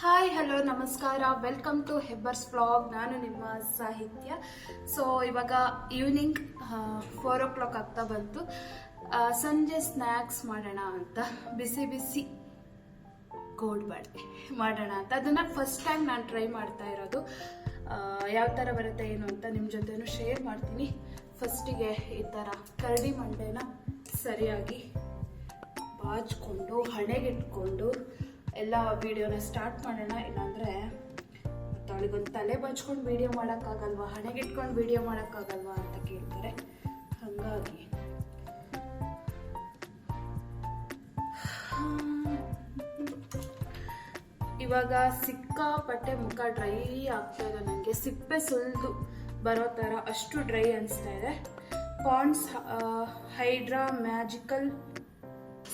Hi hello ನಮಸ್ಕಾರ welcome to ಹೆಬ್ಬರ್ಸ್ blog ನಾನು ನಿಮ್ಮ ಸಾಹಿತ್ಯ. ಸೊ ಇವಾಗ ಈವ್ನಿಂಗ್ ಫೋರ್ ಓ ಕ್ಲಾಕ್ ಆಗ್ತಾ ಬಂತು. ಸಂಜೆ ಸ್ನ್ಯಾಕ್ಸ್ ಮಾಡೋಣ ಅಂತ. ಬಿಸಿ ಬಿಸಿ ಕೋಡ್ಬಳೆ ಮಾಡೋಣ ಅಂತ. ಅದನ್ನು ಫಸ್ಟ್ ಟೈಮ್ ನಾನು ಟ್ರೈ ಮಾಡ್ತಾ ಇರೋದು. ಯಾವ ಥರ ಬರುತ್ತೆ, ಏನು ಅಂತ ನಿಮ್ಮ ಜೊತೆನೂ ಶೇರ್ ಮಾಡ್ತೀನಿ. ಫಸ್ಟಿಗೆ ಈ ಥರ ಕರಡಿ ಮಂಡೆನ ಸರಿಯಾಗಿ ಬಾಚ್ಕೊಂಡು, ಹಣೆಗಿಟ್ಕೊಂಡು ಎಲ್ಲ ವಿಡಿಯೋನ ಸ್ಟಾರ್ಟ್ ಮಾಡೋಣ, ಇಲ್ಲಾಂದರೆ ಅವಳಿಗೊಂದು ತಲೆ ಬಚ್ಕೊಂಡು ವಿಡಿಯೋ ಮಾಡೋಕ್ಕಾಗಲ್ವಾ? ಹಣೆಗಿಟ್ಕೊಂಡು ವಿಡಿಯೋ ಮಾಡೋಕ್ಕಾಗಲ್ವಾ ಅಂತ ಕೇಳ್ತಾರೆ. ಹಾಗಾಗಿ. ಇವಾಗ ಸಿಕ್ಕಾಪಟ್ಟೆ ಮುಖ ಡ್ರೈ ಆಗ್ತಾ ಇದೆ ನನಗೆ ಸಿಪ್ಪೆ ಸುಲಿದು ಬರೋ ಥರ ಅಷ್ಟು ಡ್ರೈ ಅನಿಸ್ತಾ ಇದೆ. Pond's hydra magical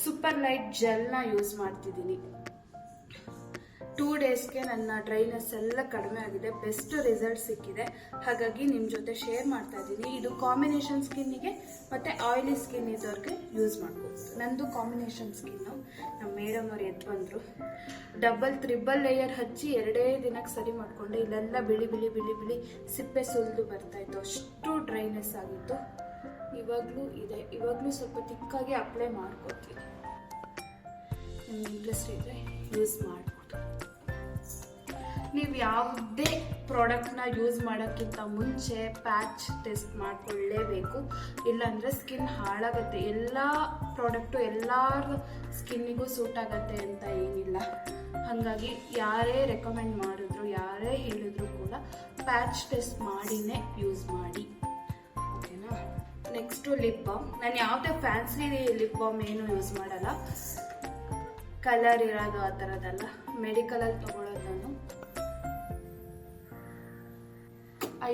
super light ಜೆಲ್ನ use ಮಾಡ್ತಿದ್ದೀನಿ. ಟೂ ಡೇಸ್ಗೆ ನನ್ನ ಡ್ರೈನೆಸ್ ಎಲ್ಲ ಕಡಿಮೆ ಆಗಿದೆ ಬೆಸ್ಟ್ ರಿಸಲ್ಟ್ ಸಿಕ್ಕಿದೆ. ಹಾಗಾಗಿ ನಿಮ್ಮ ಜೊತೆ ಶೇರ್ ಮಾಡ್ತಾ ಇದ್ದೀನಿ. ಇದು ಕಾಂಬಿನೇಷನ್ ಸ್ಕಿನ್ನಿಗೆ ಮತ್ತು ಆಯಿಲಿ ಸ್ಕಿನ್ ಇದ್ದವ್ರಿಗೆ ಯೂಸ್ ಮಾಡ್ಬೋದು ನಂದು ಕಾಂಬಿನೇಷನ್ ಸ್ಕಿನ್ನು ನಮ್ಮ ಮೇಡಮ್ ಅವ್ರು ಎದ್ದು ಬಂದರು. ಡಬಲ್ ತ್ರಿಬಲ್ ಲೇಯರ್ ಹಚ್ಚಿ ಎರಡೇ ದಿನಕ್ಕೆ ಸರಿ ಮಾಡಿಕೊಂಡೆ ಇಲ್ಲೆಲ್ಲ ಬಿಳಿ ಬಿಳಿ ಬಿಳಿ ಬಿಳಿ ಸಿಪ್ಪೆ ಸುಲಿದು ಬರ್ತಾಯಿತ್ತು ಅಷ್ಟು ಡ್ರೈನೆಸ್ ಆಗಿತ್ತು. ಇವಾಗಲೂ ಇದೆ. ಇವಾಗಲೂ ಸ್ವಲ್ಪ ತಿಕ್ಕಾಗಿ ಅಪ್ಲೈ ಮಾಡ್ಕೊತೀನಿ. ನಿಮ್ಗೆ ಇಂಟ್ರೆಸ್ಟ್ ಇದ್ದರೆ ಯೂಸ್ ಮಾಡ್ಬೋದು ನೀವು ಯಾವುದೇ ಪ್ರಾಡಕ್ಟ್ನ ಯೂಸ್ ಮಾಡೋಕ್ಕಿಂತ ಮುಂಚೆ ಪ್ಯಾಚ್ ಟೆಸ್ಟ್ ಮಾಡಿಕೊಳ್ಳೇಬೇಕು. ಇಲ್ಲಾಂದರೆ ಸ್ಕಿನ್ ಹಾಳಾಗತ್ತೆ. ಎಲ್ಲ ಪ್ರಾಡಕ್ಟು ಎಲ್ಲರ ಸ್ಕಿನ್ನಿಗೂ ಸೂಟ್ ಆಗತ್ತೆ ಅಂತ ಏನಿಲ್ಲ. ಹಾಗಾಗಿ ಯಾರೇ ರೆಕಮೆಂಡ್ ಮಾಡಿದ್ರು, ಯಾರೇ ಹೇಳಿದ್ರು ಕೂಡ ಪ್ಯಾಚ್ ಟೆಸ್ಟ್ ಮಾಡಿನೇ ಯೂಸ್ ಮಾಡಿ. ಓಕೆನಾ? ನೆಕ್ಸ್ಟು ಲಿಪ್ ಬಾಮ್ ನಾನು ಯಾವುದೇ ಫ್ಯಾನ್ಸಿ ಲಿಪ್ ಬಾಮ್ ಏನು ಯೂಸ್ ಮಾಡಲ್ಲ. ಕಲರ್ ಇರೋದು ಆ ಥರದ್ದಲ್ಲ ಮೆಡಿಕಲಲ್ಲಿ ತೊಗೊಳೋದು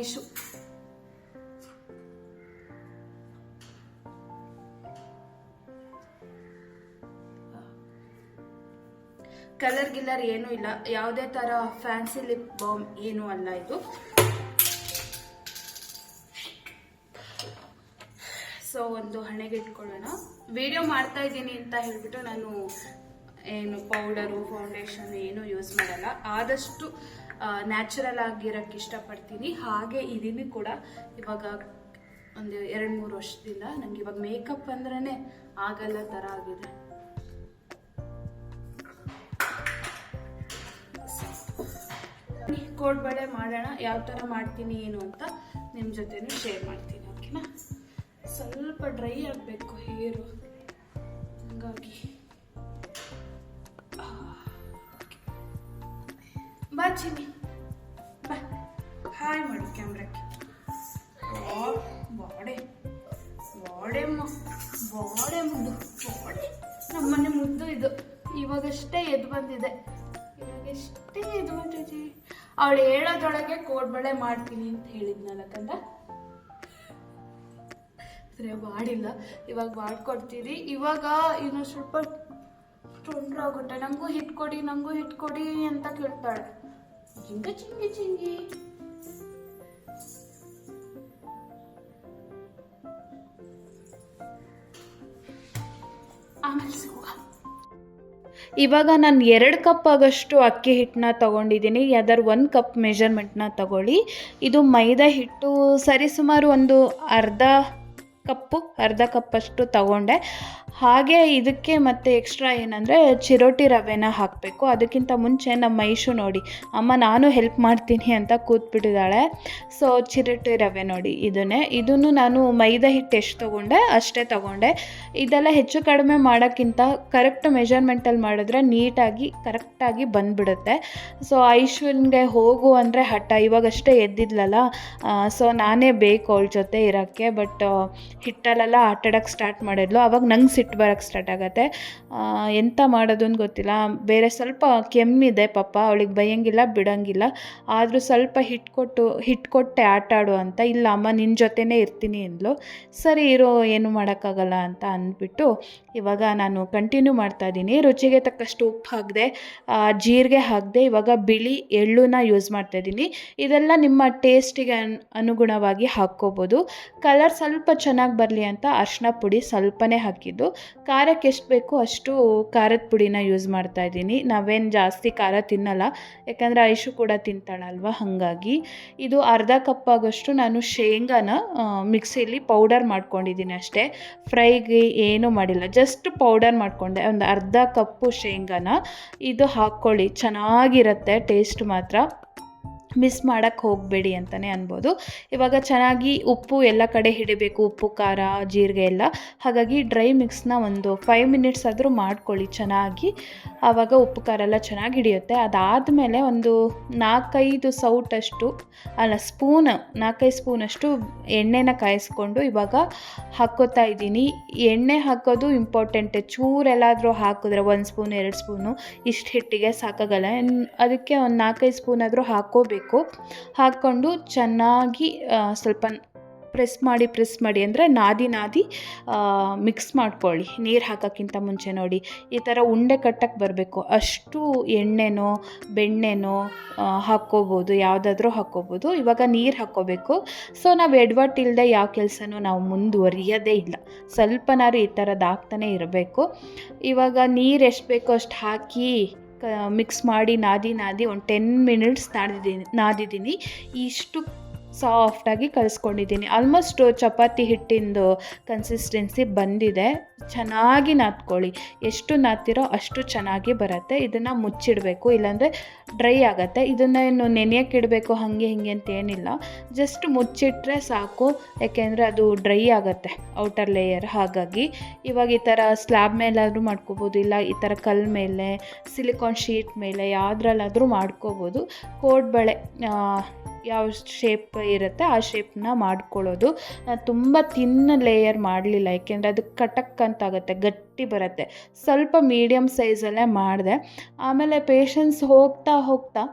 ಐಶು ಕಲರ್ ಗಿಲ್ಲರ್ ಏನೂ ಇಲ್ಲ. ಯಾವುದೇ ಥರ ಫ್ಯಾನ್ಸಿ ಲಿಪ್ ಬಾಮ್ ಏನೂ ಅಲ್ಲ ಇದು. ಸೊ ಒಂದು ಹಣೆಗೆ ಇಟ್ಕೊಳ್ಳೋಣ. ವಿಡಿಯೋ ಮಾಡ್ತಾ ಇದ್ದೀನಿ ಅಂತ ಹೇಳ್ಬಿಟ್ಟು ನಾನು ಏನು ಪೌಡರು ಫೌಂಡೇಶನ್ ಏನು ಯೂಸ್ ಮಾಡಲ್ಲ. ಆದಷ್ಟು ನ್ಯಾಚುರಲ್ ಆಗಿರೋಕ್ಕೆ ಇಷ್ಟಪಡ್ತೀನಿ. ಹಾಗೆ ಇದೀನಿ ಕೂಡ ಇವಾಗ ಒಂದು ಎರಡು ಮೂರು ವರ್ಷದಿಂದ. ನಂಗೆ ಇವಾಗ ಮೇಕಪ್ ಅಂದ್ರೆ ಆಗಲ್ಲ ಥರ ಆಗಿದೆ. ಕೋಡ್ಬಳೆ ಮಾಡೋಣ. ಯಾವ ಥರ ಮಾಡ್ತೀನಿ ಏನು ಅಂತ ನಿಮ್ಮ ಜೊತೆನೂ ಶೇರ್ ಮಾಡ್ತೀನಿ ಓಕೆನಾ ಸ್ವಲ್ಪ ಡ್ರೈ ಆಗಬೇಕು ಹೇರು ಹಂಗಾಗಿ. ಬಾ ಚಿನ್ನಿ ಬಾ. ಹಾಯ್ ಮಾಡು ಕ್ಯಾಮ್ರಕ್ಕೆ. ಬಾಡೆ. ಬಾಡೆ ಬಾಡೆ ಮುದ್ದು. ಬಾಡೆ. ನಮ್ಮನೆ ಮುದ್ದು ಇದು. ಇವಾಗಷ್ಟೇ ಎದ್ದು ಬಂದಿದೆ. ಇವಾಗಷ್ಟೇ ಎದ್ದು ಬಂದಿದೆ. ಅವಳು ಹೇಳೋದ್ರೊಳಗೆ ಕೋಡ್ಬಳೆ ಮಾಡ್ತೀನಿ ಅಂತ ಹೇಳಿದ್ನಲ್ಲ ಕಂದ ಸರಿ ಮಾಡಿಲ್ಲ ಇವಾಗ ಮಾಡ್ಕೊಡ್ತೀರಿ. ಇವಾಗ ಇನ್ನು ಸ್ವಲ್ಪ ತೊಂದರೆ ಆಗುತ್ತೆ. ನಂಗೂ ಹಿಟ್ ಕೊಡಿ ನಂಗೂ ಹಿಟ್ ಕೊಡಿ ಅಂತ ಕೇಳ್ತಾಳೆ. ಜಿಂಗ ಚಿಂಗಿ ಚಿಂಗಿ ಇವಾಗ ನಾನು ಎರಡು ಕಪ್ ಆಗಷ್ಟು ಅಕ್ಕಿ ಹಿಟ್ಟನ್ನ ತೊಗೊಂಡಿದ್ದೀನಿ. ಯಾವ್ದಾರು ಒಂದು ಕಪ್ ಮೆಜರ್ಮೆಂಟ್ನ ತಗೊಳ್ಳಿ. ಇದು ಮೈದಾ ಹಿಟ್ಟು ಸರಿಸುಮಾರು ಒಂದು ಅರ್ಧ ಕಪ್ಪು ಅರ್ಧ ಕಪ್ಪಷ್ಟು ತಗೊಂಡೆ. ಹಾಗೆ ಇದಕ್ಕೆ ಮತ್ತೆ ಎಕ್ಸ್ಟ್ರಾ ಏನಂದರೆ ಚಿರೋಟಿ ರವೆನ ಹಾಕಬೇಕು. ಅದಕ್ಕಿಂತ ಮುಂಚೆ ನಮ್ಮ ಮೈಶು ನೋಡಿ, ಅಮ್ಮ, ನಾನು ಹೆಲ್ಪ್ ಮಾಡ್ತೀನಿ ಅಂತ ಕೂತ್ಬಿಟ್ಟಿದ್ದಾಳೆ. ಸೊ ಚಿರೋಟಿ ರವೆ ನೋಡಿ ಇದನ್ನೇ. ಇದನ್ನು ನಾನು ಮೈದಾ ಹಿಟ್ಟು ಎಷ್ಟು ತೊಗೊಂಡೆ, ಅಷ್ಟೇ ತೊಗೊಂಡೆ. ಇದೆಲ್ಲ ಹೆಚ್ಚು ಕಡಿಮೆ ಮಾಡೋಕ್ಕಿಂತ ಕರೆಕ್ಟ್ ಮೆಜರ್ಮೆಂಟಲ್ಲಿ ಮಾಡಿದ್ರೆ ನೀಟಾಗಿ ಕರೆಕ್ಟಾಗಿ ಬಂದ್ಬಿಡುತ್ತೆ. ಸೊ ಐಶ್ವರ್ಯನ್ಗೆ ಹೋಗು ಅಂದರೆ ಹಠ. ಇವಾಗಷ್ಟೇ ಎದ್ದಿದ್ಲಲ್ಲ. ಸೊ ನಾನೇ ಬೇಕು ಅವಳ ಜೊತೆ ಇರೋಕ್ಕೆ. ಬಟ್ ಹಿಟ್ಟಲ್ಲೆಲ್ಲ ಆಟಾಡೋಕ್ಕೆ ಸ್ಟಾರ್ಟ್ ಮಾಡಿದ್ಲು. ಅವಾಗ ನಂಗೆ ಸಿಟ್ಟು ಬರೋಕ್ಕೆ ಸ್ಟಾರ್ಟ್ ಆಗುತ್ತೆ. ಎಂತ ಮಾಡೋದು ಅಂತ ಗೊತ್ತಿಲ್ಲ. ಬೇರೆ ಸ್ವಲ್ಪ ಕೆಮ್ಮಿದೆ ಪಾಪ, ಅವಳಿಗೆ ಬೈಯಂಗಿಲ್ಲ ಬಿಡೋಂಗಿಲ್ಲ. ಆದರೂ ಸ್ವಲ್ಪ ಹಿಟ್ಟು ಕೊಟ್ಟು ಹಿಟ್ಟು ಕೊಟ್ಟೆ ಆಟ ಆಡು ಅಂತ, ಇಲ್ಲ ಅಮ್ಮ ನಿನ್ನ ಜೊತೆನೇ ಇರ್ತೀನಿ ಅಂದ್ಲು. ಸರಿ ಇರೋ, ಏನು ಮಾಡೋಕ್ಕಾಗಲ್ಲ ಅಂತ ಅಂದ್ಬಿಟ್ಟು ಇವಾಗ ನಾನು ಕಂಟಿನ್ಯೂ ಮಾಡ್ತಾ ಇದ್ದೀನಿ. ರುಚಿಗೆ ತಕ್ಕಷ್ಟು ಉಪ್ಪು ಹಾಕಿದೆ ಜೀರಿಗೆ ಹಾಕಿದೆ ಇವಾಗ ಬಿಳಿ ಎಳ್ಳುನ ಯೂಸ್ ಮಾಡ್ತಾ ಇದ್ದೀನಿ. ಇದೆಲ್ಲ ನಿಮ್ಮ ಟೇಸ್ಟಿಗೆ ಅನ್, ಅನುಗುಣವಾಗಿ ಹಾಕ್ಕೋಬೋದು. ಕಲರ್ ಸ್ವಲ್ಪ ಚೆನ್ನಾಗಿ ಬರಲಿ ಅಂತ ಅರ್ಶಿನ ಪುಡಿ ಸ್ವಲ್ಪನೇ ಹಾಕಿದ್ದು. ಖಾರಕ್ಕೆ ಎಷ್ಟು ಬೇಕೋ ಅಷ್ಟು ಖಾರದ ಪುಡಿನ ಯೂಸ್ ಮಾಡ್ತಾ ಇದ್ದೀನಿ. ನಾವೇನು ಜಾಸ್ತಿ ಖಾರ ತಿನ್ನಲ್ಲ, ಯಾಕಂದರೆ ಐಶು ಕೂಡ ತಿಂತಾಳಲ್ವ, ಹಾಗಾಗಿ. ಇದು ಅರ್ಧ ಕಪ್ ಆಗೋಷ್ಟು ನಾನು ಶೇಂಗಾನ ಮಿಕ್ಸಿಲಿ ಪೌಡರ್ ಮಾಡ್ಕೊಂಡಿದ್ದೀನಿ ಅಷ್ಟೇ. ಫ್ರೈಗೆ ಏನೂ ಮಾಡಿಲ್ಲ ಜಸ್ಟ್ ಪೌಡರ್ ಮಾಡಿಕೊಂಡೆ. ಒಂದು ಅರ್ಧ ಕಪ್ಪು ಶೇಂಗಾನ, ಇದು ಹಾಕ್ಕೊಳ್ಳಿ, ಚೆನ್ನಾಗಿರುತ್ತೆ ಟೇಸ್ಟ್ ಮಾತ್ರ. ಮಿಸ್ ಮಾಡೋಕ್ಕೆ ಹೋಗಬೇಡಿ ಅಂತಲೇ ಅನ್ಬೋದು. ಇವಾಗ ಚೆನ್ನಾಗಿ ಉಪ್ಪು ಎಲ್ಲ ಕಡೆ ಹಿಡಿಬೇಕು, ಉಪ್ಪು, ಖಾರ, ಜೀರಿಗೆ ಎಲ್ಲ. ಹಾಗಾಗಿ ಡ್ರೈ ಮಿಕ್ಸ್ನ ಒಂದು ಫೈವ್ ಮಿನಿಟ್ಸ್ ಆದರೂ ಮಾಡ್ಕೊಳ್ಳಿ ಚೆನ್ನಾಗಿ. ಆವಾಗ ಉಪ್ಪು, ಖಾರ ಎಲ್ಲ ಚೆನ್ನಾಗಿ ಹಿಡಿಯುತ್ತೆ. ಅದಾದಮೇಲೆ ಒಂದು ನಾಲ್ಕೈದು ಸೌಟಷ್ಟು, ಅಲ್ಲ ಸ್ಪೂನ್, ನಾಲ್ಕೈದು ಸ್ಪೂನಷ್ಟು ಎಣ್ಣೆನ ಕಾಯಿಸ್ಕೊಂಡು ಇವಾಗ ಹಾಕ್ಕೋತಾ ಇದ್ದೀನಿ. ಎಣ್ಣೆ ಹಾಕೋದು ಇಂಪಾರ್ಟೆಂಟ್ ಚೂರೆಲ್ಲಾದರೂ ಹಾಕಿದ್ರೆ ಒಂದು ಸ್ಪೂನ್, ಎರಡು ಸ್ಪೂನು ಇಷ್ಟು ಹಿಟ್ಟಿಗೆ ಸಾಕಾಗಲ್ಲ. ಅದಕ್ಕೆ ಒಂದು ನಾಲ್ಕೈದು ಸ್ಪೂನ್ ಆದರೂ ಹಾಕ್ಕೋಬೇಕು ಹಾಕ್ಕೊಂಡು ಚೆನ್ನಾಗಿ ಸ್ವಲ್ಪ ಪ್ರೆಸ್ ಮಾಡಿ ಪ್ರೆಸ್ ಮಾಡಿ ಅಂದರೆ ನಾದಿ ನಾದಿ ಮಿಕ್ಸ್ ಮಾಡ್ಕೊಳ್ಳಿ. ನೀರು ಹಾಕೋಕ್ಕಿಂತ ಮುಂಚೆ ನೋಡಿ. ಈ ಥರ ಉಂಡೆ ಕಟ್ಟಕ್ಕೆ ಬರಬೇಕು. ಅಷ್ಟು ಎಣ್ಣೆನೋ, ಬೆಣ್ಣೆನೋ ಹಾಕ್ಕೋಬೋದು. ಯಾವುದಾದ್ರೂ ಹಾಕ್ಕೋಬೋದು. ಇವಾಗ ನೀರು ಹಾಕ್ಕೋಬೇಕು. ಸೊ, ನಾವು ಎಡವಟ್ಟಿಲ್ಲದೆ ಯಾವ ಕೆಲಸನೂ ನಾವು ಮುಂದುವರಿಯೋದೇ ಇಲ್ಲ. ಸ್ವಲ್ಪನಾರು ಈ ಥರದ್ದು ಆಗ್ತಾನೆ ಇರಬೇಕು. ಇವಾಗ ನೀರು ಎಷ್ಟು ಬೇಕೋ ಅಷ್ಟು ಹಾಕಿ ಮಿಕ್ಸ್ ಮಾಡಿ ನಾದಿ ನಾದಿ ಒಂದು ಟೆನ್ ಮಿನಿಟ್ಸ್ ನಾದಿದ್ದೀನಿ ನಾದಿದ್ದೀನಿ. ಇಷ್ಟು ಸಾಫ್ಟಾಗಿ ಕಲಿಸ್ಕೊಂಡಿದ್ದೀನಿ. ಆಲ್ಮೋಸ್ಟ್ ಚಪಾತಿ ಹಿಟ್ಟಿಂದು ಕನ್ಸಿಸ್ಟೆನ್ಸಿ ಬಂದಿದೆ. ಚೆನ್ನಾಗಿ ನಾದ್ಕೊಳ್ಳಿ. ಎಷ್ಟು ನಾದ್ತಿರೋ ಅಷ್ಟು ಚೆನ್ನಾಗಿ ಬರುತ್ತೆ. ಇದನ್ನು ಮುಚ್ಚಿಡಬೇಕು. ಇಲ್ಲಾಂದರೆ ಡ್ರೈ ಆಗುತ್ತೆ. ಇದನ್ನು ಇನ್ನು ನೆನೆಯೋಕೆ ಇಡಬೇಕು. ಹಾಗೆ ಹೀಗೆ ಅಂತ ಏನಿಲ್ಲ. ಜಸ್ಟ್ ಮುಚ್ಚಿಟ್ರೆ ಸಾಕು. ಯಾಕೆಂದರೆ ಅದು ಡ್ರೈ ಆಗುತ್ತೆ. ಔಟರ್ ಲೇಯರ್ ಹಾಗಾಗಿ ಇವಾಗ ಈ ಥರ ಸ್ಲ್ಯಾಬ್ ಮೇಲಾದರೂ ಮಾಡ್ಕೋಬೋದು. ಇಲ್ಲ ಈ ಥರ ಕಲ್ ಮೇಲೆ ಸಿಲಿಕಾನ್ ಶೀಟ್ ಮೇಲೆ ಯಾವುದ್ರಲ್ಲಾದರೂ ಮಾಡ್ಕೋಬೋದು. ಕೋಡ್ಬಳೆ ಯಾವ ಶೇಪ್ ಇರುತ್ತೆ, ಆ ಶೇಪ್ನ ಮಾಡ್ಕೊಳ್ಳೋದು. ನಾನು ತುಂಬ ತಿನ್ನ ಲೇಯರ್ ಮಾಡಲಿಲ್ಲ, ಯಾಕೆಂದರೆ ಅದು ಕಟಕ್ ಅಂತಾಗುತ್ತೆ ಗಟ್ಟಿ ಬರುತ್ತೆ. ಸ್ವಲ್ಪ ಮೀಡಿಯಮ್ ಸೈಜಲ್ಲೇ ಮಾಡಿದೆ. ಆಮೇಲೆ ಪೇಷನ್ಸ್ ಹೋಗ್ತಾ ಹೋಗ್ತಾ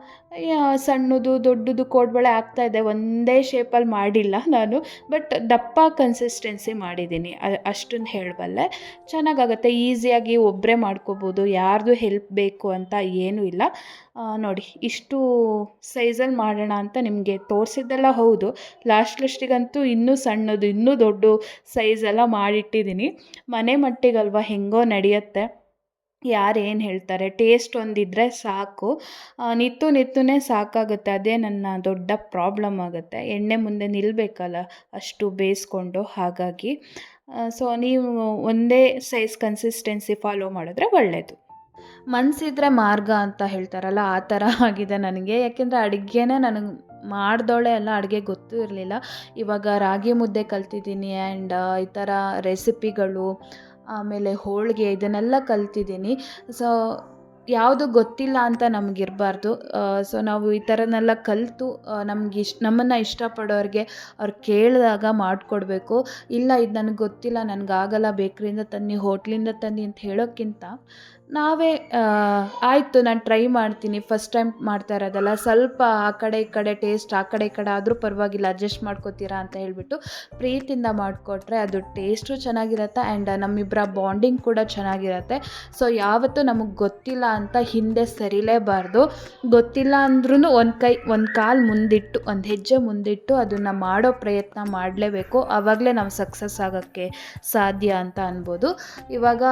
ಸಣ್ಣದು ದೊಡ್ಡದು ಕೋಡ್ಬಳೆ ಆಗ್ತಾ ಇದೆ. ಒಂದೇ ಶೇಪಲ್ಲಿ ಮಾಡಿಲ್ಲ ನಾನು ಬಟ್ ದಪ್ಪ ಕನ್ಸಿಸ್ಟೆನ್ಸಿ ಮಾಡಿದ್ದೀನಿ. ಅಷ್ಟನ್ನು ಹೇಳಬಲ್ಲೆ. ಚೆನ್ನಾಗಾಗುತ್ತೆ. ಈಸಿಯಾಗಿ ಒಬ್ಬರೇ ಮಾಡ್ಕೋಬೋದು. ಯಾರ್ದು ಹೆಲ್ಪ್ ಬೇಕು ಅಂತ ಏನೂ ಇಲ್ಲ. ನೋಡಿ, ಇಷ್ಟು ಸೈಜಲ್ಲಿ ಮಾಡೋಣ ಅಂತ ನಿಮಗೆ ತೋರಿಸಿದ್ದೆಲ್ಲ ಹೌದು. ಲಾಸ್ಟ್ ಲಾಸ್ಟಿಗಂತೂ ಇನ್ನೂ ಸಣ್ಣದು, ಇನ್ನೂ ದೊಡ್ಡ ಸೈಜೆಲ್ಲ ಮಾಡಿಟ್ಟಿದ್ದೀನಿ. ಮನೆ ಮಟ್ಟಿಗಲ್ವ ಹೆಂಗೋ ನಡೆಯುತ್ತೆ. ಯಾರು ಏನು ಹೇಳ್ತಾರೆ? ಟೇಸ್ಟ್ ಒಂದಿದ್ರೆ ಸಾಕು. ನಿತ್ತು ನಿತ್ತುನೇ ಸಾಕಾಗುತ್ತೆ. ಅದೇ ನನ್ನ ದೊಡ್ಡ ಪ್ರಾಬ್ಲಮ್ ಆಗುತ್ತೆ. ಎಣ್ಣೆ ಮುಂದೆ ನಿಲ್ಲಬೇಕಲ್ಲ ಅಷ್ಟು ಬೇಯಿಸ್ಕೊಂಡು ಹಾಗಾಗಿ. ಸೊ ನೀವು ಒಂದೇ ಸೈಜ್ ಕನ್ಸಿಸ್ಟೆನ್ಸಿ ಫಾಲೋ ಮಾಡಿದ್ರೆ ಒಳ್ಳೆಯದು ಮನಸ್ಸಿದ್ರೆ ಮಾರ್ಗ ಅಂತ ಹೇಳ್ತಾರಲ್ಲ, ಆ ಥರ ಆಗಿದೆ ನನಗೆ. ಯಾಕೆಂದರೆ ಅಡುಗೆನೇ ನನಗೆ ಮಾಡ್ದೋಳೆ ಎಲ್ಲ ಅಡುಗೆ ಗೊತ್ತೂ ಇರಲಿಲ್ಲ. ಇವಾಗ ರಾಗಿ ಮುದ್ದೆ ಕಲ್ತಿದ್ದೀನಿ ಆ್ಯಂಡ್ ಈ ಥರ ರೆಸಿಪಿಗಳು ಆಮೇಲೆ ಹೋಳಿಗೆ ಇದನ್ನೆಲ್ಲ ಕಲ್ತಿದ್ದೀನಿ. ಸೊ ಯಾವುದು ಗೊತ್ತಿಲ್ಲ ಅಂತ ನಮಗಿರಬಾರ್ದು. ಸೊ ನಾವು ಈ ಥರನೆಲ್ಲ ಕಲಿತು ನಮ್ಗೆ ಇಷ್ಟ ನಮ್ಮನ್ನು ಇಷ್ಟಪಡೋರಿಗೆ ಅವ್ರು ಕೇಳಿದಾಗ ಮಾಡಿಕೊಡ್ಬೇಕು. ಇಲ್ಲ, ಇದು ನನಗೆ ಗೊತ್ತಿಲ್ಲ ನನಗಾಗಲ್ಲ ಬೇಕ್ರಿಯಿಂದ ತನ್ನಿ, ಹೋಟ್ಲಿಂದ ತನ್ನಿ ಅಂತ ಹೇಳೋಕ್ಕಿಂತ ನಾವೇ ಆಯಿತು, ನಾನು ಟ್ರೈ ಮಾಡ್ತೀನಿ. ಫಸ್ಟ್ ಟೈಮ್ ಮಾಡ್ತಾ ಇರೋದಲ್ಲ. ಸ್ವಲ್ಪ ಆ ಕಡೆ ಈ ಕಡೆ ಟೇಸ್ಟ್ ಆ ಕಡೆ ಈ ಕಡೆ ಆದರೂ ಪರವಾಗಿಲ್ಲ. ಅಡ್ಜಸ್ಟ್ ಮಾಡ್ಕೋತೀರಾ ಅಂತ ಹೇಳಿಬಿಟ್ಟು ಪ್ರೀತಿಯಿಂದ ಮಾಡಿಕೊಟ್ರೆ ಅದು ಟೇಸ್ಟು ಚೆನ್ನಾಗಿರುತ್ತೆ ಆ್ಯಂಡ್ ನಮ್ಮಿಬ್ಬರ ಬಾಂಡಿಂಗ್ ಕೂಡ ಚೆನ್ನಾಗಿರುತ್ತೆ. ಸೊ ಯಾವತ್ತೂ ನಮಗೆ ಗೊತ್ತಿಲ್ಲ ಅಂತ ಹಿಂದೆ ಸರಿಲೇಬಾರ್ದು. ಗೊತ್ತಿಲ್ಲ ಅಂದ್ರೂ ಒಂದು ಕೈ, ಒಂದು ಕಾಲು ಮುಂದಿಟ್ಟು, ಒಂದು ಹೆಜ್ಜೆ ಮುಂದಿಟ್ಟು ಅದನ್ನು ಮಾಡೋ ಪ್ರಯತ್ನ ಮಾಡಲೇಬೇಕು. ಆವಾಗಲೇ ನಾವು ಸಕ್ಸಸ್ ಆಗೋಕ್ಕೆ ಸಾಧ್ಯ ಅಂತ ಅನ್ಬೋದು. ಇವಾಗ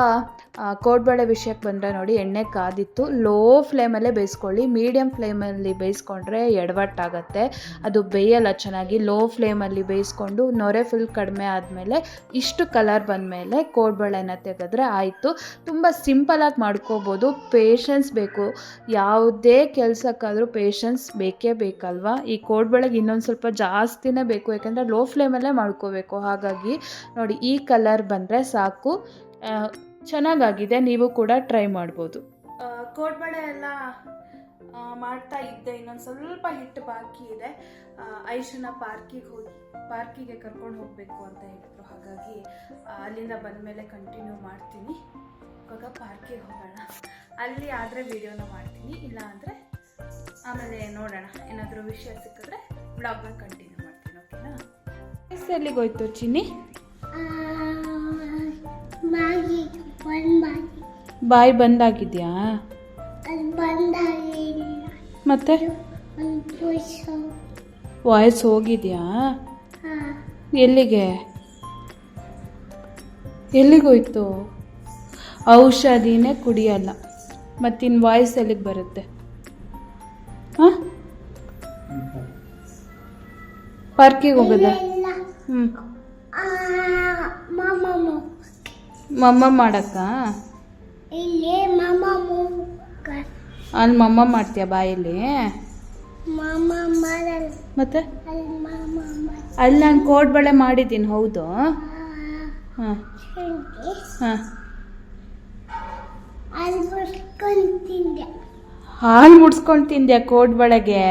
ಕೋಡ್ಬಳೆ ವಿಷಯಕ್ಕೆ ಬಂದರೆ ನೋಡಿ, ಎಣ್ಣೆ ಕಾದಿತ್ತು. ಲೋ ಫ್ಲೇಮಲ್ಲೇ ಬೇಯಿಸ್ಕೊಳ್ಳಿ. ಮೀಡಿಯಮ್ ಫ್ಲೇಮಲ್ಲಿ ಬೇಯಿಸ್ಕೊಂಡ್ರೆ ಎಡವಟ್ಟಾಗತ್ತೆ. ಅದು ಬೇಯಲ್ಲ ಚೆನ್ನಾಗಿ. ಲೋ ಫ್ಲೇಮಲ್ಲಿ ಬೇಯಿಸ್ಕೊಂಡು ನೊರೆ ಫುಲ್ ಕಡಿಮೆ ಆದಮೇಲೆ ಇಷ್ಟು ಕಲರ್ ಬಂದಮೇಲೆ ಕೋಡ್ಬಳೆನ ತೆಗೆದ್ರೆ ಆಯಿತು. ತುಂಬ ಸಿಂಪಲಾಗಿ ಮಾಡ್ಕೋಬೋದು. ಪೇಷನ್ಸ್ ಬೇಕು. ಯಾವುದೇ ಕೆಲಸಕ್ಕಾದರೂ ಪೇಷನ್ಸ್ ಬೇಕೇ ಬೇಕಲ್ವಾ? ಈ ಕೋಡ್ಬಳೆಗೆ ಇನ್ನೊಂದು ಸ್ವಲ್ಪ ಜಾಸ್ತಿನೇ ಬೇಕು. ಯಾಕಂದರೆ ಲೋ ಫ್ಲೇಮಲ್ಲೇ ಮಾಡ್ಕೋಬೇಕು. ಹಾಗಾಗಿ ನೋಡಿ, ಈ ಕಲರ್ ಬಂದರೆ ಸಾಕು. ಚೆನ್ನಾಗಾಗಿದೆ ನೀವು ಕೂಡ ಟ್ರೈ ಮಾಡ್ಬೋದು. ಕೋಡ್ಬಳೆ ಎಲ್ಲ ಮಾಡ್ತಾ ಇದ್ದೆ ಇನ್ನೊಂದು ಸ್ವಲ್ಪ ಹಿಟ್ಟು ಬಾಕಿ ಇದೆ. ಐಶನ ಪಾರ್ಕಿಗೆ ಹೋಗಿ ಪಾರ್ಕಿಗೆ ಕರ್ಕೊಂಡು ಹೋಗಬೇಕು ಅಂತ ಹೇಳಿದ್ರು. ಹಾಗಾಗಿ ಅಲ್ಲಿಂದ ಬಂದ ಮೇಲೆ ಕಂಟಿನ್ಯೂ ಮಾಡ್ತೀನಿ. ಇವಾಗ ಪಾರ್ಕಿಗೆ ಹೋಗೋಣ. ಅಲ್ಲಿ ಆದರೆ ವಿಡಿಯೋನ ಮಾಡ್ತೀನಿ. ಇಲ್ಲ ಅಂದರೆ ಆಮೇಲೆ ನೋಡೋಣ. ಏನಾದರೂ ವಿಷಯ ಸಿಕ್ಕಿದ್ರೆ ಬ್ಲಾಗ್ನ ಕಂಟಿನ್ಯೂ ಮಾಡ್ತೀನಿ ಓಕೆನಾ ಎಲ್ಲಿಗೆ ಹೋಯ್ತು ಚಿನ್ನಿ? ಬಾಯಿ ಬಂದಾಗಿದೆಯಾ? ಮತ್ತೆ? ವಾಯ್ಸ್ ಹೋಗಿದ್ಯಾ? ಹಾಂ. ಎಲ್ಲಿಗೆ? ಎಲ್ಲಿಗೋಯ್ತು ಔಷಧಿನೇ ಕುಡಿಯಲ್ಲ. ಮತ್ತಿನ್ ವಾಯ್ಸ್ ಎಲ್ಲಿಗೆ ಬರುತ್ತೆ? ಹಾಂ? ಪಾರ್ಕಿಗೆ ಹೋಗೋದ? ಹ್ಞೂ ಮಮ್ಮ ಮಾಡಕ್ಕ? ಇಲ್ಲಿ ಅಲ್ಲಿ ಮಮ್ಮ ಮಾಡ್ತೀಯ ಬಾಯಲ್ಲಿ? ಮತ್ತೆ? ಅಲ್ಲಿ ನಾನು ಕೋಡ್ ಬಳೆ ಮಾಡಿದ್ದೀನಿ ಹೌದು? ಹಾಂ. ಹಾಂ. ಹಾಲು ಮುಡ್ಸ್ಕೊಂಡು ತಿಂದ್ಯಾ ಕೋಡ್ಬಳೆಗೆ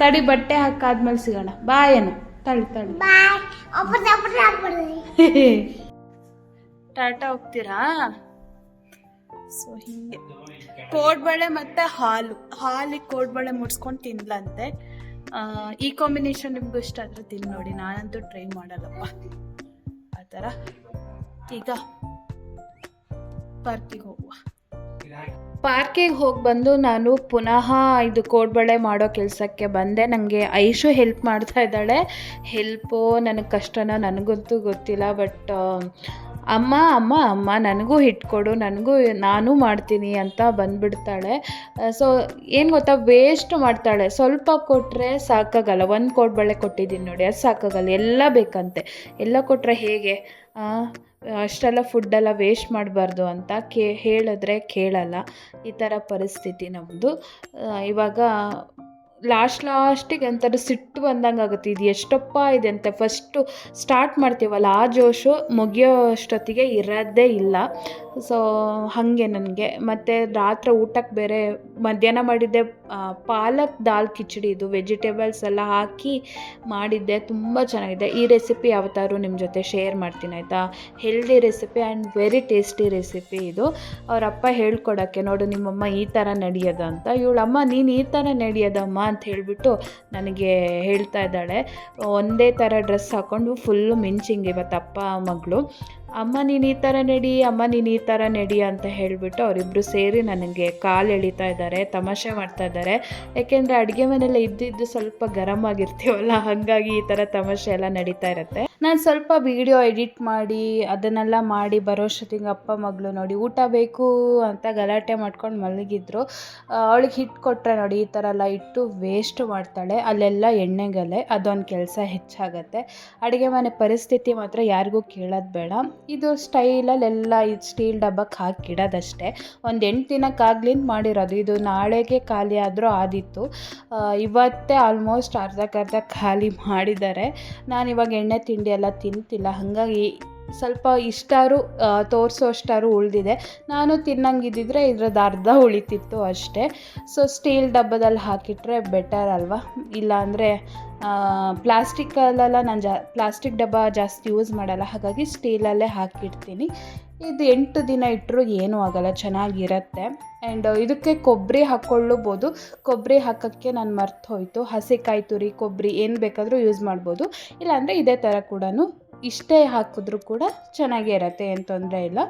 ತಡಿ ಬಟ್ಟೆ ಹಾಕಾದ್ಮೇಲೆ ಸಿಗೋಣ. ಬಾಯೇನು ತಳಿ ತಳಿ ಟಾಟಾ ಹೋಗ್ತೀರಾ? ಸೊ ಹಿಂಗೆ. ಕೋಡ್ಬಳೆ ಮತ್ತೆ ಹಾಲು. ಹಾಲಿಗೆ ಕೋಡ್ಬಳೆ ಮುಡ್ಸ್ಕೊಂಡು ತಿನ್ಲಂತೆ. ಈ ಕಾಂಬಿನೇಷನ್ ನಿಮ್ಗೂ ಇಷ್ಟ ಆದ್ರೆ ತಿನ್ ನೋಡಿ. ನಾನಂತೂ ಟ್ರೈ ಮಾಡಲ್ಲಪ್ಪ. ಆ ಥರ. ಈಗ ಪಾರ್ಕಿಗೆ ಹೋಗುವ. ಪಾರ್ಕಿಗೆ ಹೋಗಿ ಬಂದು ನಾನು ಪುನಃ ಇದು ಕೋಡ್ಬಳೆ ಮಾಡೋ ಕೆಲಸಕ್ಕೆ ಬಂದೆ. ನನಗೆ ಐಶು ಹೆಲ್ಪ್ ಮಾಡ್ತಾ ಇದ್ದಾಳೆ. ಹೆಲ್ಪು ನನಗೆ ಕಷ್ಟನ ನನಗಂತೂ ಗೊತ್ತಿಲ್ಲ ಬಟ್ ಅಮ್ಮ ಅಮ್ಮ ಅಮ್ಮ, ನನಗೂ ಇಟ್ಕೊಡು ನನಗೂ ನಾನು ಮಾಡ್ತೀನಿ ಅಂತ ಬಂದ್ಬಿಡ್ತಾಳೆ. ಸೊ ಏನು ಗೊತ್ತಾ ವೇಸ್ಟ್ ಮಾಡ್ತಾಳೆ. ಸ್ವಲ್ಪ ಕೊಟ್ಟರೆ ಸಾಕಾಗಲ್ಲ. ಒಂದು ಕೋಡ್ಬಳೆ ಕೊಟ್ಟಿದ್ದೀನಿ ನೋಡಿ, ಅದು ಸಾಕಾಗಲ್ಲ. ಎಲ್ಲ ಬೇಕಂತೆ. ಎಲ್ಲ ಕೊಟ್ಟರೆ ಹೇಗೆ? ಅಷ್ಟೆಲ್ಲ ಫುಡ್ಡೆಲ್ಲ ವೇಸ್ಟ್ ಮಾಡಬಾರ್ದು ಅಂತ ಕೇ, ಹೇಳಿದ್ರೆ ಕೇಳಲ್ಲ. ಈ ಥರ ಪರಿಸ್ಥಿತಿ ನಮ್ಮದು ಇವಾಗ ಲಾಸ್ಟ್ ಲಾಸ್ಟಿಗೆ ಒಂಥರ ಸಿಟ್ಟು ಬಂದಂಗೆ ಆಗುತ್ತೆ. ಇದು ಎಷ್ಟಪ್ಪ ಇದೆ ಅಂತ ಫಸ್ಟು ಸ್ಟಾರ್ಟ್ ಮಾಡ್ತೀವಲ್ಲ, ಆ ಜೋಶು ಮುಗಿಯೋ ಅಷ್ಟೊತ್ತಿಗೆ ಇರೋದೇ ಇಲ್ಲ. ಸೊ ಹಾಗೆ ನನಗೆ. ಮತ್ತು ರಾತ್ರಿ ಊಟಕ್ಕೆ ಬೇರೆ ಮಧ್ಯಾಹ್ನ ಮಾಡಿದ್ದೆ ಪಾಲಕ್ ದಾಲ್ ಕಿಚಡಿ ಇದು. ವೆಜಿಟೇಬಲ್ಸ್ ಎಲ್ಲ ಹಾಕಿ ಮಾಡಿದ್ದೆ. ತುಂಬ ಚೆನ್ನಾಗಿದೆ. ಈ ರೆಸಿಪಿ ಯಾವತ್ತಾದ್ರೂ ನಿಮ್ಮ ಜೊತೆ ಶೇರ್ ಮಾಡ್ತೀನಿ, ಆಯಿತಾ? Healthy recipe and very tasty recipe ಇದು. ಅವರಪ್ಪ ಹೇಳ್ಕೊಡೋಕ್ಕೆ ನೋಡು, ನಿಮ್ಮಮ್ಮ ಈ ಥರ ನಡೆಯೋದ ಅಂತ. ಇವಳಮ್ಮ, ನೀನು ಈ ಥರ ನಡೆಯೋದಮ್ಮ ಅಂತ ಹೇಳಿಬಿಟ್ಟು ನನಗೆ ಹೇಳ್ತಾ ಇದ್ದಾಳೆ. ಒಂದೇ ಥರ ಡ್ರೆಸ್ ಹಾಕ್ಕೊಂಡು ಫುಲ್ಲು ಮಿಂಚಿಂಗ್ ಇವತ್ತು ಅಪ್ಪ ಮಗಳು. ಅಮ್ಮ ನೀನು ಈ ಥರ ನಡಿ, ಅಮ್ಮ ನೀನು ಈ ಥರ ನಡಿ ಅಂತ ಹೇಳಿಬಿಟ್ಟು ಅವರಿಬ್ಬರು ಸೇರಿ ನನಗೆ ಕಾಲು ಎಳಿತಾ ಇದ್ದಾರೆ, ತಮಾಷೆ ಮಾಡ್ತಾ ಇದ್ದಾರೆ. ಯಾಕೆಂದರೆ ಅಡುಗೆ ಮನೆಯಲ್ಲ ಇದ್ದಿದ್ದು ಸ್ವಲ್ಪ ಗರಮ್ ಆಗಿರ್ತೀವಲ್ಲ, ಹಾಗಾಗಿ ಈ ಥರ ತಮಾಷೆ ಎಲ್ಲ ನಡೀತಾ ಇರುತ್ತೆ. ನಾನು ಸ್ವಲ್ಪ ವೀಡಿಯೋ ಎಡಿಟ್ ಮಾಡಿ, ಅದನ್ನೆಲ್ಲ ಮಾಡಿ ಬರೋಷ್ಟೊತ್ತಿಗೆ ಅಪ್ಪ ಮಗಳು ನೋಡಿ, ಊಟ ಬೇಕು ಅಂತ ಗಲಾಟೆ ಮಾಡ್ಕೊಂಡು ಮಲಗಿದ್ರು. ಅವಳಿಗೆ ಹಿಟ್ಟು ಕೊಟ್ಟರೆ ನೋಡಿ, ಈ ಥರ ಎಲ್ಲ ಇಟ್ಟು ವೇಸ್ಟ್ ಮಾಡ್ತಾಳೆ. ಅಲ್ಲೆಲ್ಲ ಎಣ್ಣೆಗಲೆ, ಅದೊಂದು ಕೆಲಸ ಹೆಚ್ಚಾಗತ್ತೆ. ಅಡುಗೆ ಮನೆ ಪರಿಸ್ಥಿತಿ ಮಾತ್ರ ಯಾರಿಗೂ ಕೇಳೋದು ಬೇಡ. ಇದು ಸ್ಟೈಲಲ್ಲೆಲ್ಲ ಇದು ಸ್ಟೀಲ್ ಡಬ್ಬಕ್ಕೆ ಹಾಕಿಡೋದಷ್ಟೇ. ಒಂದು ಎಂಟು ದಿನಕ್ಕಾಗ್ಲಿಂದ ಮಾಡಿರೋದು. ಇದು ನಾಳೆಗೆ ಖಾಲಿ ಆದರೂ ಆದಿತ್ತು. ಇವತ್ತೇ ಆಲ್ಮೋಸ್ಟ್ ಅರ್ಧಕ್ಕರ್ಧ ಖಾಲಿ ಮಾಡಿದ್ದಾರೆ. ನಾನು ಇವಾಗ ಎಣ್ಣೆ ತಿಂಡಿ ಎಲ್ಲ ತಿಂತಿಲ್ಲ ಹಾಗಾಗಿ ಸ್ವಲ್ಪ ಇಷ್ಟಾರು ತೋರಿಸೋ ಅಷ್ಟಾರು ಉಳಿದಿದೆ. ನಾನು ತಿನ್ನಂಗಿದ್ದಿದ್ರೆ ಇದ್ರದ್ದು ಅರ್ಧ ಉಳಿತಿತ್ತು ಅಷ್ಟೇ. ಸೊ ಸ್ಟೀಲ್ ಡಬ್ಬದಲ್ಲಿ ಹಾಕಿಟ್ರೆ ಬೆಟರ್ ಅಲ್ವಾ? ಇಲ್ಲಾಂದರೆ ಪ್ಲಾಸ್ಟಿಕ್ಕಲ್ಲೆಲ್ಲ ನಾನು ಜಾ ಪ್ಲಾಸ್ಟಿಕ್ ಡಬ್ಬ ಜಾಸ್ತಿ ಯೂಸ್ ಮಾಡಲ್ಲ. ಹಾಗಾಗಿ ಸ್ಟೀಲಲ್ಲೇ ಹಾಕಿಡ್ತೀನಿ. ಇದು ಎಂಟು ದಿನ ಇಟ್ಟರೂ ಏನೂ ಆಗಲ್ಲ, ಚೆನ್ನಾಗಿರತ್ತೆ. ಆ್ಯಂಡ್ ಇದಕ್ಕೆ ಕೊಬ್ಬರಿ ಹಾಕ್ಕೊಳ್ಳಬೋದು ಕೊಬ್ಬರಿ ಹಾಕೋಕ್ಕೆ ನಾನು ಮರ್ತು ಹೋಯಿತು. ಹಸಿಕಾಯಿ ತುರಿ, ಕೊಬ್ಬರಿ ಏನು ಬೇಕಾದರೂ ಯೂಸ್ ಮಾಡ್ಬೋದು. ಇಲ್ಲಾಂದರೆ ಇದೇ ಥರ ಕೂಡ ಇಷ್ಟೇ ಹಾಕಿದ್ರೂ ಕೂಡ ಚೆನ್ನಾಗೇ ಇರತ್ತೆ ಏನು ತೊಂದರೆ ಇಲ್ಲ.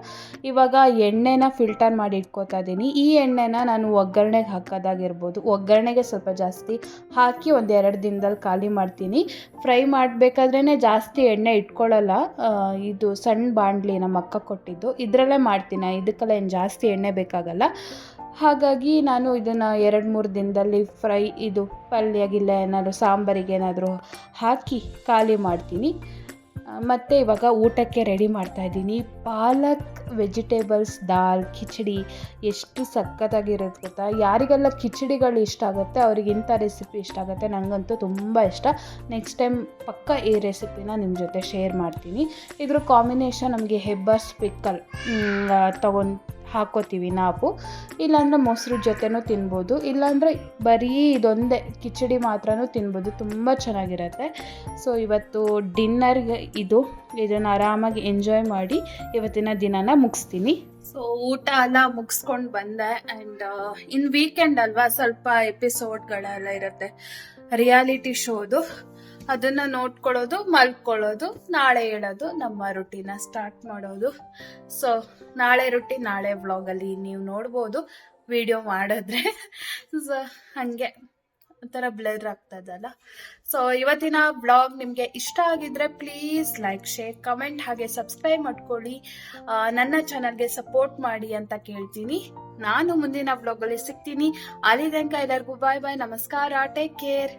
ಇವಾಗ ಎಣ್ಣೆನ ಫಿಲ್ಟರ್ ಮಾಡಿ ಇಟ್ಕೋತಾ ಇದ್ದೀನಿ ಈ ಎಣ್ಣೆನ ನಾನು ಒಗ್ಗರಣೆಗೆ ಹಾಕೋದಾಗಿರ್ಬೋದು. ಒಗ್ಗರಣೆಗೆ ಸ್ವಲ್ಪ ಜಾಸ್ತಿ ಹಾಕಿ ಒಂದು ಎರಡು ದಿನದಲ್ಲಿ ಖಾಲಿ ಮಾಡ್ತೀನಿ. ಫ್ರೈ ಮಾಡಬೇಕಾದ್ರೇ ಜಾಸ್ತಿ ಎಣ್ಣೆ ಇಟ್ಕೊಳ್ಳಲ್ಲ ಇದು ಸಣ್ಣ ಬಾಣಲಿ ನಮ್ಮ ಅಕ್ಕ ಕೊಟ್ಟಿದ್ದು. ಇದರಲ್ಲೇ ಮಾಡ್ತೀನಿ. ಇದಕ್ಕೆಲ್ಲ ಏನು ಜಾಸ್ತಿ ಎಣ್ಣೆ ಬೇಕಾಗಲ್ಲ. ಹಾಗಾಗಿ ನಾನು ಇದನ್ನು ಎರಡು ಮೂರು ದಿನದಲ್ಲಿ ಫ್ರೈ, ಇದು ಪಲ್ಯ ಗಿಲ್ಲ ಏನಾದರೂ ಸಾಂಬಾರಿಗೆ ಏನಾದರೂ ಹಾಕಿ ಖಾಲಿ ಮಾಡ್ತೀನಿ. ಮತ್ತು ಇವಾಗ ಊಟಕ್ಕೆ ರೆಡಿ ಮಾಡ್ತಾಯಿದ್ದೀನಿ ಪಾಲಕ್ ವೆಜಿಟೇಬಲ್ಸ್ ದಾಲ್, ಕಿಚಡಿ ಎಷ್ಟು ಸಖತ್ತಾಗಿರುತ್ತೆ ಗೊತ್ತಾ? ಯಾರಿಗೆಲ್ಲ ಕಿಚಡಿಗಳು ಇಷ್ಟ ಆಗುತ್ತೆ, ಅವ್ರಿಗೆ ಇಂಥ ರೆಸಿಪಿ ಇಷ್ಟ ಆಗುತ್ತೆ ನನಗಂತೂ ತುಂಬ ಇಷ್ಟ. ನೆಕ್ಸ್ಟ್ ಟೈಮ್ ಪಕ್ಕ ಈ ರೆಸಿಪಿನ ನಿಮ್ಮ ಜೊತೆ ಶೇರ್ ಮಾಡ್ತೀನಿ. ಇದ್ರ ಕಾಂಬಿನೇಷನ್ ನಮಗೆ ಹೆಬ್ಬರ್ಸ್ ಪಿಕ್ಕಲ್ ತೊಗೊಂಡು ಹಾಕೋತೀವಿ ನಾವು. ಇಲ್ಲಾಂದರೆ ಮೊಸರು ಜೊತೆನೂ ತಿನ್ಬೋದು. ಇಲ್ಲಾಂದರೆ ಬರೀ ಇದೊಂದೇ, ಕಿಚಡಿ ಮಾತ್ರನೂ ತಿನ್ಬೋದು. ತುಂಬ ಚೆನ್ನಾಗಿರುತ್ತೆ. ಸೊ ಇವತ್ತು ಡಿನ್ನರ್ಗೆ ಇದು, ಇದನ್ನು ಆರಾಮಾಗಿ ಎಂಜಾಯ್ ಮಾಡಿ ಇವತ್ತಿನ ದಿನನ ಮುಗಿಸ್ತೀನಿ. ಸೊ ಊಟ ಎಲ್ಲ ಮುಗಿಸ್ಕೊಂಡು ಬಂದೆ. ಆ್ಯಂಡ್ ಇನ್ ವೀಕೆಂಡ್ ಅಲ್ವಾ ಸ್ವಲ್ಪ ಎಪಿಸೋಡ್ಗಳೆಲ್ಲ ಇರುತ್ತೆ. ರಿಯಾಲಿಟಿ ಶೋದು ಅದನ್ನು ನೋಡ್ಕೊಳ್ಳೋದು, ಮಲ್ಕೊಳ್ಳೋದು, ನಾಳೆ ಹೇಳೋದು, ನಮ್ಮ ರುಟೀನ ಸ್ಟಾರ್ಟ್ ಮಾಡೋದು. ಸೊ ನಾಳೆ ರುಟೀನ್ ನಾಳೆ ವ್ಲಾಗಲ್ಲಿ ನೀವು ನೋಡ್ಬೋದು ವಿಡಿಯೋ ಮಾಡಿದ್ರೆ. ಸೊ ಹಾಗೆ. ಒಂಥರ ಬ್ಲರ್ ಆಗ್ತದಲ್ಲ. ಸೊ ಇವತ್ತಿನ ಬ್ಲಾಗ್ ನಿಮಗೆ ಇಷ್ಟ ಆಗಿದ್ರೆ ಪ್ಲೀಸ್ ಲೈಕ್ ಶೇರ್ ಕಮೆಂಟ್ ಹಾಗೆ ಸಬ್ಸ್ಕ್ರೈಬ್ ಮಾಡ್ಕೊಳ್ಳಿ. ನನ್ನ ಚಾನಲ್ಗೆ ಸಪೋರ್ಟ್ ಮಾಡಿ ಅಂತ ಕೇಳ್ತೀನಿ. ನಾನು ಮುಂದಿನ ಬ್ಲಾಗಲ್ಲಿ ಸಿಗ್ತೀನಿ. ಅಲ್ಲಿ ತನಕ ಎಲ್ಲರಿಗೂ ಬಾಯ್ ಬಾಯ್ ನಮಸ್ಕಾರ. Take care